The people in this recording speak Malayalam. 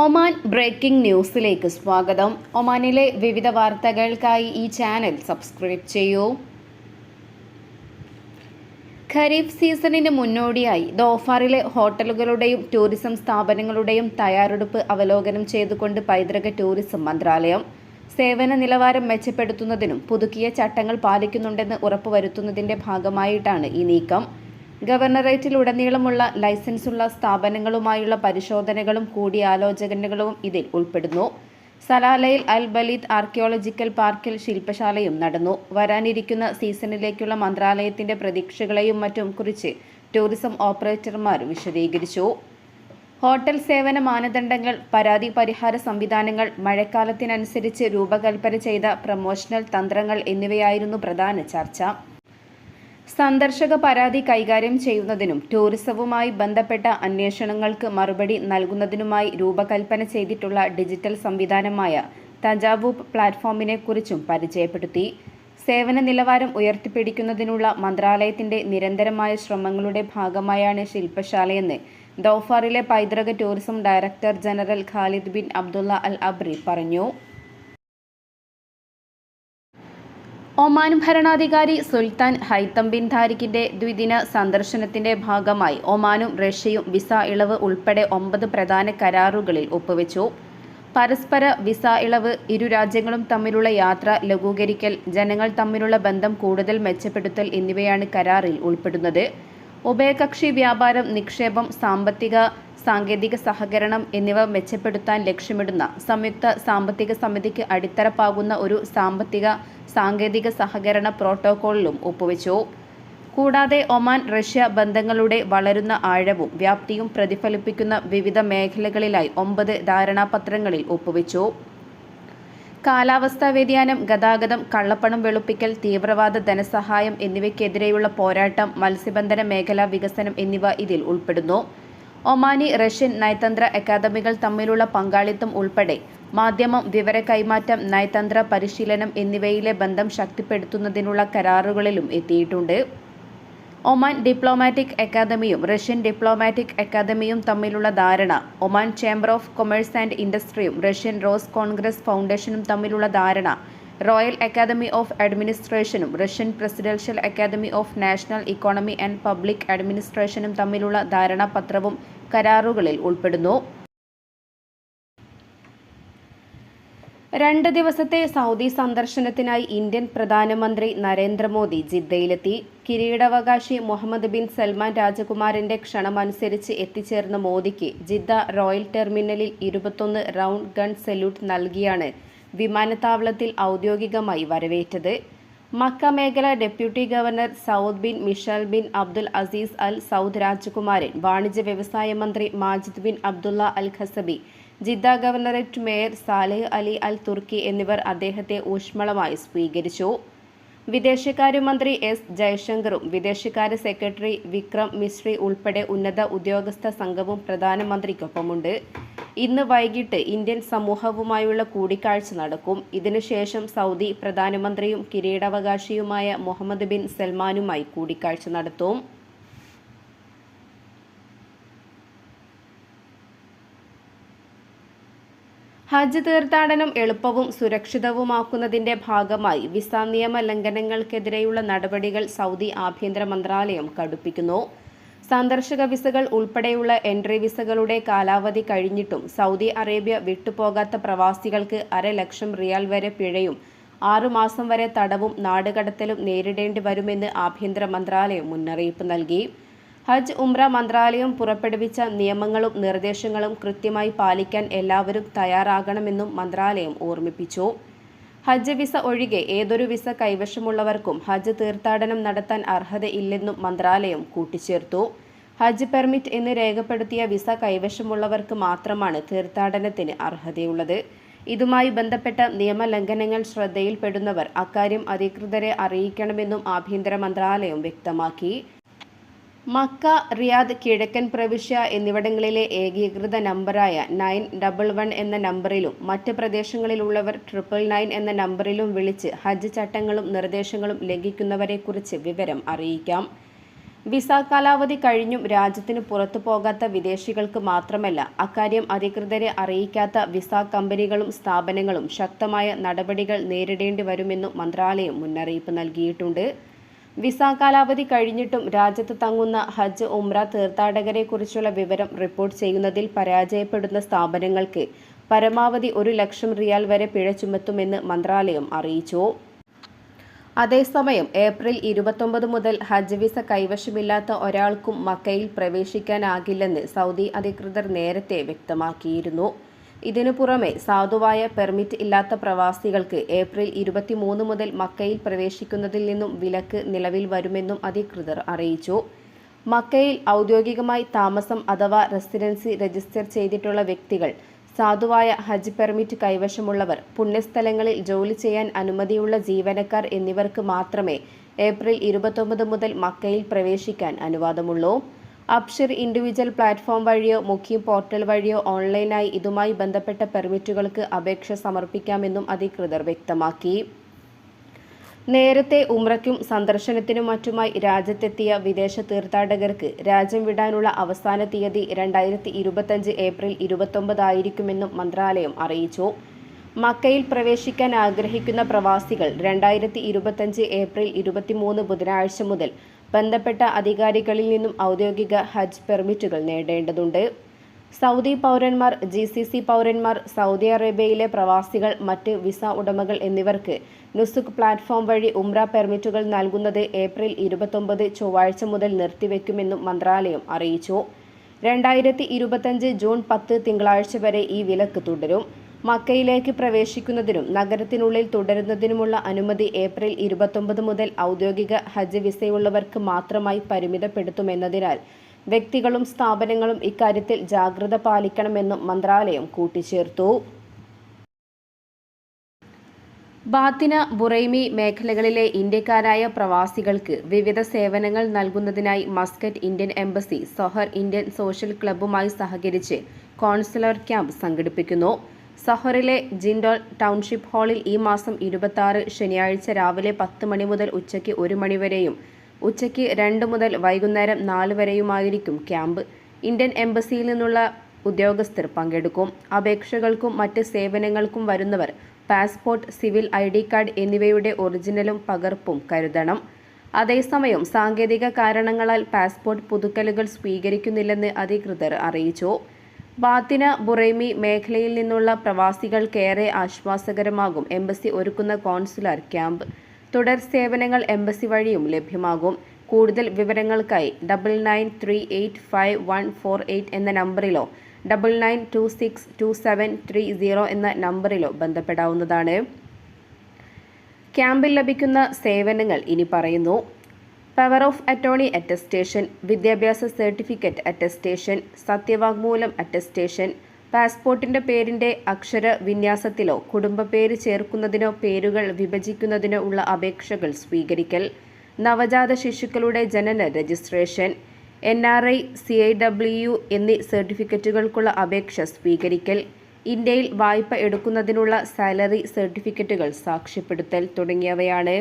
ഒമാൻ ബ്രേക്കിംഗ് ന്യൂസിലേക്ക് സ്വാഗതം. ഒമാനിലെ വിവിധ വാർത്തകൾക്കായി ഈ ചാനൽ സബ്സ്ക്രൈബ് ചെയ്യൂ. ഖരീഫ് സീസണിന് മുന്നോടിയായി ദോഫാറിലെ ഹോട്ടലുകളുടെയും ടൂറിസം സ്ഥാപനങ്ങളുടെയും തയ്യാറെടുപ്പ് അവലോകനം ചെയ്തുകൊണ്ട് പൈതൃക ടൂറിസം മന്ത്രാലയം സേവന നിലവാരം മെച്ചപ്പെടുത്തുന്നതിനും പുതുക്കിയ ചട്ടങ്ങൾ പാലിക്കുന്നുണ്ടെന്ന് ഉറപ്പുവരുത്തുന്നതിന്റെ ഭാഗമായിട്ടാണ് ഈ നീക്കം. ഗവർണറേറ്റിലുടനീളമുള്ള ലൈസൻസുള്ള സ്ഥാപനങ്ങളുമായുള്ള പരിശോധനകളും കൂടിയാലോചനകളും ഇതിൽ ഉൾപ്പെടുന്നു. സലാലയിൽ അൽ ബലീദ് ആർക്കിയോളജിക്കൽ പാർക്കിൽ ശില്പശാലയും നടന്നു. വരാനിരിക്കുന്ന സീസണിലേക്കുള്ള മന്ത്രാലയത്തിന്റെ പ്രതീക്ഷകളെയും മറ്റും കുറിച്ച് ടൂറിസം ഓപ്പറേറ്റർമാർ വിശദീകരിച്ചു. ഹോട്ടൽ സേവന മാനദണ്ഡങ്ങൾ പരാതി പരിഹാര സംവിധാനങ്ങൾ മഴക്കാലത്തിനനുസരിച്ച് രൂപകൽപ്പന ചെയ്ത പ്രമോഷണൽ തന്ത്രങ്ങൾ എന്നിവയായിരുന്നു പ്രധാന ചർച്ച. സന്ദർശക പരാതി കൈകാര്യം ചെയ്യുന്നതിനും ടൂറിസവുമായി ബന്ധപ്പെട്ട അന്വേഷണങ്ങൾക്ക് മറുപടി നൽകുന്നതിനുമായി രൂപകൽപ്പന ചെയ്തിട്ടുള്ള ഡിജിറ്റൽ സംവിധാനമായ തജാവൂപ്പ് പ്ലാറ്റ്ഫോമിനെക്കുറിച്ചും പരിചയപ്പെടുത്തി. സേവന നിലവാരം ഉയർത്തിപ്പിടിക്കുന്നതിനുള്ള മന്ത്രാലയത്തിന്റെ നിരന്തരമായ ശ്രമങ്ങളുടെ ഭാഗമായാണ് ശില്പശാലയെന്ന് ദോഫാറിലെ പൈതൃക tourism director general Khalid bin Abdullah al Abri പറഞ്ഞു. ഒമാൻ ഭരണാധികാരി സുൽത്താൻ ഹൈത്തം ബിൻ താരിഖിന്റെ ദ്വിദിന സന്ദർശനത്തിന്റെ ഭാഗമായി ഒമാനും റഷ്യയും വിസ ഇളവ് ഉൾപ്പെടെ ഒമ്പത് പ്രധാന കരാറുകളിൽ ഒപ്പുവെച്ചു. പരസ്പര വിസ ഇളവ് ഇരു രാജ്യങ്ങളും തമ്മിലുള്ള യാത്ര ലഘൂകരിക്കൽ ജനങ്ങൾ തമ്മിലുള്ള ബന്ധം കൂടുതൽ മെച്ചപ്പെടുത്തൽ എന്നിവയാണ് കരാറിൽ ഉൾപ്പെടുന്നത്. ഉഭയകക്ഷി വ്യാപാരം നിക്ഷേപം സാമ്പത്തിക സാങ്കേതിക സഹകരണം എന്നിവ മെച്ചപ്പെടുത്താൻ ലക്ഷ്യമിടുന്ന സംയുക്ത സാമ്പത്തിക സമിതിക്ക് അടിത്തറപ്പാകുന്ന ഒരു സാമ്പത്തിക സാങ്കേതിക സഹകരണ പ്രോട്ടോക്കോളിലും ഒപ്പുവെച്ചു. കൂടാതെ ഒമാൻ റഷ്യ ബന്ധങ്ങളുടെ വളരുന്ന ആഴവും വ്യാപ്തിയും പ്രതിഫലിപ്പിക്കുന്ന വിവിധ മേഖലകളിലായി ഒമ്പത് ധാരണാപത്രങ്ങളിൽ ഒപ്പുവെച്ചു. കാലാവസ്ഥാ വ്യതിയാനം ഗതാഗതം കള്ളപ്പണം വെളുപ്പിക്കൽ തീവ്രവാദ ധനസഹായം എന്നിവയ്ക്കെതിരെയുള്ള പോരാട്ടം മത്സ്യബന്ധന മേഖലാ വികസനം എന്നിവ ഇതിൽ ഉൾപ്പെടുന്നു. ഒമാനി റഷ്യൻ നയതന്ത്ര അക്കാദമികൾ തമ്മിലുള്ള പങ്കാളിത്തം ഉൾപ്പെടെ മാധ്യമം വിവര കൈമാറ്റം നയതന്ത്ര പരിശീലനം എന്നിവയിലെ ബന്ധം ശക്തിപ്പെടുത്തുന്നതിനുള്ള കരാറുകളിലും എത്തിയിട്ടുണ്ട്. ഒമാൻ ഡിപ്ലോമാറ്റിക് അക്കാദമിയും റഷ്യൻ ഡിപ്ലോമാറ്റിക് അക്കാദമിയും തമ്മിലുള്ള ധാരണ Oman chamber of commerce and ഇൻഡസ്ട്രിയും Russian rose Congress ഫൗണ്ടേഷനും തമ്മിലുള്ള ധാരണ royal academy of അഡ്മിനിസ്ട്രേഷനും Russian presidential academy of national economy and public അഡ്മിനിസ്ട്രേഷനും തമ്മിലുള്ള ധാരണാപത്രവും കരാറുകളിൽ ഉൾപ്പെടുന്നു. രണ്ട് ദിവസത്തെ സൗദി സന്ദർശനത്തിനായി ഇന്ത്യൻ പ്രധാനമന്ത്രി നരേന്ദ്രമോദി ജിദ്ദയിലെത്തി. കിരീടാവകാശി മുഹമ്മദ് ബിൻ സൽമാൻ രാജകുമാരന്റെ ക്ഷണമനുസരിച്ച് എത്തിച്ചേർന്ന മോദിക്ക് ജിദ്ദ റോയൽ ടെർമിനലിൽ ഇരുപത്തൊന്ന് റൗണ്ട് ഗൺ സല്യൂട്ട് നൽകിയാണ് വിമാനത്താവളത്തിൽ ഔദ്യോഗികമായി വരവേറ്റത്. മക്ക മേഖല deputy governor Saud bin Mishal bin Abdul Aziz al Saud രാജകുമാരൻ വാണിജ്യ വ്യവസായ മന്ത്രി Majid bin Abdullah al Qasabi Jeddah governorate mayor Saleh Ali al Turki എന്നിവർ അദ്ദേഹത്തെ ഊഷ്മളമായി സ്വീകരിച്ചു. വിദേശകാര്യമന്ത്രി എസ് ജയശങ്കറും വിദേശകാര്യ സെക്രട്ടറി വിക്രം മിശ്രി ഉൾപ്പെടെ ഉന്നത ഉദ്യോഗസ്ഥ സംഘവും പ്രധാനമന്ത്രിക്കൊപ്പമുണ്ട്. ഇന്ന് വൈകിട്ട് ഇന്ത്യൻ സമൂഹവുമായുള്ള കൂടിക്കാഴ്ച നടക്കും. ഇതിനുശേഷം സൗദി പ്രധാനമന്ത്രിയും കിരീടാവകാശിയുമായ മുഹമ്മദ് ബിൻ സൽമാനുമായി കൂടിക്കാഴ്ച നടത്തും. ഹജ്ജ് തീർത്ഥാടനം എളുപ്പവും സുരക്ഷിതവുമാക്കുന്നതിന്റെ ഭാഗമായി വിസ നിയമ ലംഘനങ്ങൾക്കെതിരെയുള്ള നടപടികൾ സൗദി ആഭ്യന്തര മന്ത്രാലയം കടുപ്പിക്കുന്നു. സന്ദർശക വിസകൾ ഉൾപ്പെടെയുള്ള എൻട്രി വിസകളുടെ കാലാവധി കഴിഞ്ഞിട്ടും സൗദി അറേബ്യ വിട്ടുപോകാത്ത പ്രവാസികൾക്ക് അരലക്ഷം റിയാൽ വരെ പിഴയും. ആറുമാസം വരെ തടവും നാടുകടത്തലും നേരിടേണ്ടി വരുമെന്ന് ആഭ്യന്തര മന്ത്രാലയം മുന്നറിയിപ്പ് നൽകി. ഹജ്ജ് ഉംറ മന്ത്രാലയം പുറപ്പെടുവിച്ച നിയമങ്ങളും നിർദ്ദേശങ്ങളും കൃത്യമായി പാലിക്കാൻ എല്ലാവരും തയ്യാറാകണമെന്നും മന്ത്രാലയം ഓർമ്മിപ്പിച്ചു. ഹജ്ജ് വിസ ഒഴികെ ഏതൊരു വിസ കൈവശമുള്ളവർക്കും ഹജ്ജ് തീർത്ഥാടനം നടത്താൻ അർഹതയില്ലെന്നും മന്ത്രാലയം കൂട്ടിച്ചേർത്തു. ഹജ്ജ് പെർമിറ്റ് എന്ന് രേഖപ്പെടുത്തിയ വിസ കൈവശമുള്ളവർക്ക് മാത്രമാണ് തീർത്ഥാടനത്തിന് അർഹതയുള്ളത്. ഇതുമായി ബന്ധപ്പെട്ട നിയമലംഘനങ്ങൾ ശ്രദ്ധയിൽപ്പെടുന്നവർ അക്കാര്യം അധികൃതരെ അറിയിക്കണമെന്നും ആഭ്യന്തര മന്ത്രാലയം വ്യക്തമാക്കി. മക്ക റിയാദ് കിഴക്കൻ പ്രവിശ്യ എന്നിവിടങ്ങളിലെ ഏകീകൃത നമ്പറായ നയൻ ഡബിൾ വൺ എന്ന നമ്പറിലും മറ്റ് പ്രദേശങ്ങളിലുള്ളവർ ട്രിപ്പിൾ നയൻ എന്ന നമ്പറിലും വിളിച്ച് ഹജ്ജ് ചട്ടങ്ങളും നിർദ്ദേശങ്ങളും ലംഘിക്കുന്നവരെക്കുറിച്ച് വിവരം അറിയിക്കാം. വിസ കാലാവധി കഴിഞ്ഞും രാജ്യത്തിന് പുറത്തു പോകാത്ത വിദേശികൾക്ക് മാത്രമല്ല അക്കാര്യം അധികൃതരെ അറിയിക്കാത്ത വിസ കമ്പനികളും സ്ഥാപനങ്ങളും ശക്തമായ നടപടികൾ നേരിടേണ്ടി വരുമെന്നും മന്ത്രാലയം മുന്നറിയിപ്പ് നൽകിയിട്ടുണ്ട്. വിസ കാലാവധി കഴിഞ്ഞിട്ടും രാജ്യത്ത് തങ്ങുന്ന ഹജ്ജ് ഉംറ തീർത്ഥാടകരെക്കുറിച്ചുള്ള വിവരം റിപ്പോർട്ട് ചെയ്യുന്നതിൽ പരാജയപ്പെടുന്ന സ്ഥാപനങ്ങൾക്ക് പരമാവധി ഒരു ലക്ഷം റിയാൽ വരെ പിഴ ചുമത്തുമെന്ന് മന്ത്രാലയം അറിയിച്ചു. അതേസമയം ഏപ്രിൽ ഇരുപത്തൊമ്പത് മുതൽ ഹജ്ജ് വിസ കൈവശമില്ലാത്ത ഒരാൾക്കും മക്കയിൽ പ്രവേശിക്കാനാകില്ലെന്ന് സൗദി അധികൃതർ നേരത്തെ വ്യക്തമാക്കിയിരുന്നു. ഇതിനു പുറമെ സാധുവായ പെർമിറ്റ് ഇല്ലാത്ത പ്രവാസികൾക്ക് ഏപ്രിൽ ഇരുപത്തിമൂന്ന് മുതൽ മക്കയിൽ പ്രവേശിക്കുന്നതിൽ നിന്നും വിലക്ക് നിലവിൽ വരുമെന്നും അധികൃതർ അറിയിച്ചു. മക്കയിൽ ഔദ്യോഗികമായി താമസം അഥവാ റെസിഡൻസി രജിസ്റ്റർ ചെയ്തിട്ടുള്ള വ്യക്തികൾ സാധുവായ ഹജ്ജ് പെർമിറ്റ് കൈവശമുള്ളവർ പുണ്യസ്ഥലങ്ങളിൽ ജോലി ചെയ്യാൻ അനുമതിയുള്ള ജീവനക്കാർ എന്നിവർക്ക് മാത്രമേ ഏപ്രിൽ ഇരുപത്തൊമ്പത് മുതൽ മക്കയിൽ പ്രവേശിക്കാൻ അനുവാദമുള്ളൂ. അപ്ഷർ ഇൻഡിവിജ്വൽ പ്ലാറ്റ്ഫോം വഴിയോ മുഖ്യ പോർട്ടൽ വഴിയോ ഓൺലൈനായി ഇതുമായി ബന്ധപ്പെട്ട പെർമിറ്റുകൾക്ക് അപേക്ഷ സമർപ്പിക്കാമെന്നും അധികൃതർ വ്യക്തമാക്കി. നേരത്തെ ഉമ്രയ്ക്കും സന്ദർശനത്തിനും മറ്റുമായി രാജ്യത്തെത്തിയ വിദേശ തീർത്ഥാടകർക്ക് രാജ്യം വിടാനുള്ള അവസാന തീയതി രണ്ടായിരത്തി ഇരുപത്തഞ്ച് ഏപ്രിൽ ഇരുപത്തൊമ്പതായിരിക്കുമെന്നും മന്ത്രാലയം അറിയിച്ചു. മക്കയിൽ പ്രവേശിക്കാൻ ആഗ്രഹിക്കുന്ന പ്രവാസികൾ രണ്ടായിരത്തി ഇരുപത്തഞ്ച് ഏപ്രിൽ ഇരുപത്തിമൂന്ന് ബുധനാഴ്ച മുതൽ ബന്ധപ്പെട്ട അധികാരികളിൽ നിന്നും ഔദ്യോഗിക ഹജ്ജ് പെർമിറ്റുകൾ നേടേണ്ടതുണ്ട്. സൗദി പൗരന്മാർ ജി സി സി പൗരന്മാർ സൗദി അറേബ്യയിലെ പ്രവാസികൾ മറ്റ് വിസ ഉടമകൾ എന്നിവർക്ക് നുസുക് പ്ലാറ്റ്ഫോം വഴി ഉംറ പെർമിറ്റുകൾ നൽകുന്നത് ഏപ്രിൽ ഇരുപത്തൊമ്പത് ചൊവ്വാഴ്ച മുതൽ നിർത്തിവെക്കുമെന്നും മന്ത്രാലയം അറിയിച്ചു. രണ്ടായിരത്തി ഇരുപത്തഞ്ച് ജൂൺ പത്ത് തിങ്കളാഴ്ച വരെ ഈ വിലക്ക് തുടരും. മക്കയിലേക്ക് പ്രവേശിക്കുന്നതിനും നഗരത്തിനുള്ളിൽ തുടരുന്നതിനുമുള്ള അനുമതി ഏപ്രിൽ ഇരുപത്തൊമ്പത് മുതൽ ഔദ്യോഗിക ഹജ്ജ് വിസയുള്ളവർക്ക് മാത്രമായി പരിമിതപ്പെടുത്തുമെന്നതിനാൽ വ്യക്തികളും സ്ഥാപനങ്ങളും ഇക്കാര്യത്തിൽ ജാഗ്രത പാലിക്കണമെന്നും മന്ത്രാലയം കൂട്ടിച്ചേർത്തു. ബാത്തിന ബുറൈമി മേഖലകളിലെ ഇന്ത്യക്കാരായ പ്രവാസികൾക്ക് വിവിധ സേവനങ്ങൾ നൽകുന്നതിനായി Muscat Indian embassy Sohar Indian social ക്ലബ്ബുമായി സഹകരിച്ച് കോൺസുലർ ക്യാമ്പ് സംഘടിപ്പിക്കുന്നു. സഹറിലെ ജിൻഡോൾ ടൗൺഷിപ്പ് ഹാളിൽ ഈ മാസം ഇരുപത്തി ശനിയാഴ്ച രാവിലെ പത്ത് മണി മുതൽ ഉച്ചയ്ക്ക് ഒരു മണി വരെയും ഉച്ചയ്ക്ക് രണ്ട് മുതൽ വൈകുന്നേരം നാല് വരെയുമായിരിക്കും ക്യാമ്പ്. ഇന്ത്യൻ എംബസിയിൽ നിന്നുള്ള ഉദ്യോഗസ്ഥർ പങ്കെടുക്കും. അപേക്ഷകൾക്കും മറ്റ് സേവനങ്ങൾക്കും വരുന്നവർ passport civil I D card എന്നിവയുടെ ഒറിജിനലും പകർപ്പും കരുതണം. അതേസമയം സാങ്കേതിക കാരണങ്ങളാൽ പാസ്പോർട്ട് പുതുക്കലുകൾ സ്വീകരിക്കുന്നില്ലെന്ന് അധികൃതർ അറിയിച്ചു. ബാത്തിന ബുറൈമി മേഖലയിൽ നിന്നുള്ള പ്രവാസികൾക്കേറെ ആശ്വാസകരമാകും എംബസി ഒരുക്കുന്ന കോൺസുലർ ക്യാമ്പ്. തുടർ സേവനങ്ങൾ എംബസി വഴിയും ലഭ്യമാകും. കൂടുതൽ വിവരങ്ങൾക്കായി double nine three eight five one four eight എന്ന നമ്പറിലോ double nine two six two seven three zero എന്ന നമ്പറിലോ ബന്ധപ്പെടാവുന്നതാണ്. ക്യാമ്പിൽ ലഭിക്കുന്ന സേവനങ്ങൾ ഇനി പറയുന്നു. പവർ ഓഫ് അറ്റോണി അറ്റസ്റ്റേഷൻ വിദ്യാഭ്യാസ സർട്ടിഫിക്കറ്റ് അറ്റസ്റ്റേഷൻ സത്യവാങ്മൂലം അറ്റസ്റ്റേഷൻ പാസ്പോർട്ടിന്റെ പേരിന്റെ അക്ഷര വിന്യാസത്തിലോ കുടുംബ പേര് ചേർക്കുന്നതിനോ പേരുകൾ വിഭജിക്കുന്നതിനോ ഉള്ള അപേക്ഷകൾ സ്വീകരിക്കൽ നവജാത ശിശുക്കളുടെ ജനന registration N R I C I W എന്നീ സർട്ടിഫിക്കറ്റുകൾക്കുള്ള അപേക്ഷ സ്വീകരിക്കൽ ഇന്ത്യയിൽ വായ്പ എടുക്കുന്നതിനുള്ള സാലറി സർട്ടിഫിക്കറ്റുകൾ സാക്ഷ്യപ്പെടുത്തൽ തുടങ്ങിയവയാണ്.